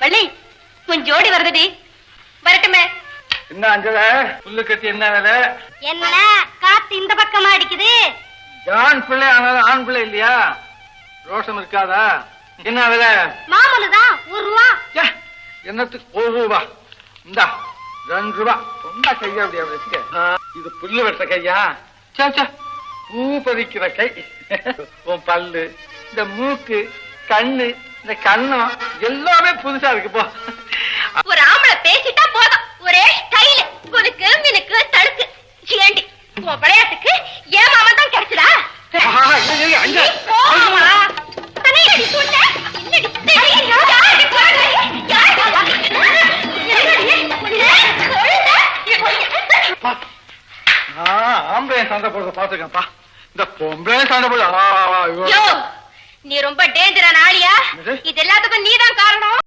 வள்ளி உன் ஜோடி வருதுடி. வரட்டுமே. என்ன அஞ்சல? புல்லு கட்டி என்ன வேலை? என்ன காத்து இந்த பக்கமா அடிக்குது? ஆண் பிள்ளை ஆனாலும் ஆண் பிள்ளை இல்லையா? ரோஷம் இருக்காதா? என்ன வேலை? மாமூலு தான் ஒரு ரூபா. என்னத்துக்கு? ஒரு ரூபா. இந்தா ரெண்டு ரூபா. ரொம்ப கையா அப்படியா இது புல்லு வெட்ட கையா? சே சே பூ பறிக்கிற கை. உன் பல்லு இந்த மூக்கு கண்ணு இந்த கண்ணம் எல்லாமே புதுசா இருக்கு போ ஒரு ஆம்பளை பேசிட்டா போதும் ஒரே ஸ்டைல் குலுக்கு மினுக்கு தடுக்கு ஏண்டி உன் விளையாட்டுக்கு ஏன் மாமா தான் கிடைச்சதா ஆஹா, இரு, இரு, அஞ்சு. நீ போம்மா. தனியடி சொன்ன? என்னடி? டேய், யாரடி போறது? யாரடி? என்னடி? பா. நான் ஆம்பளை சண்டை போடுறத பாத்துக்கப்பா இந்த பொம்பளை சண்டை போடு ஆ, ஆ, ஐயோ. யோ, நீ ரொம்ப டேஞ்சரான ஆளியா? இது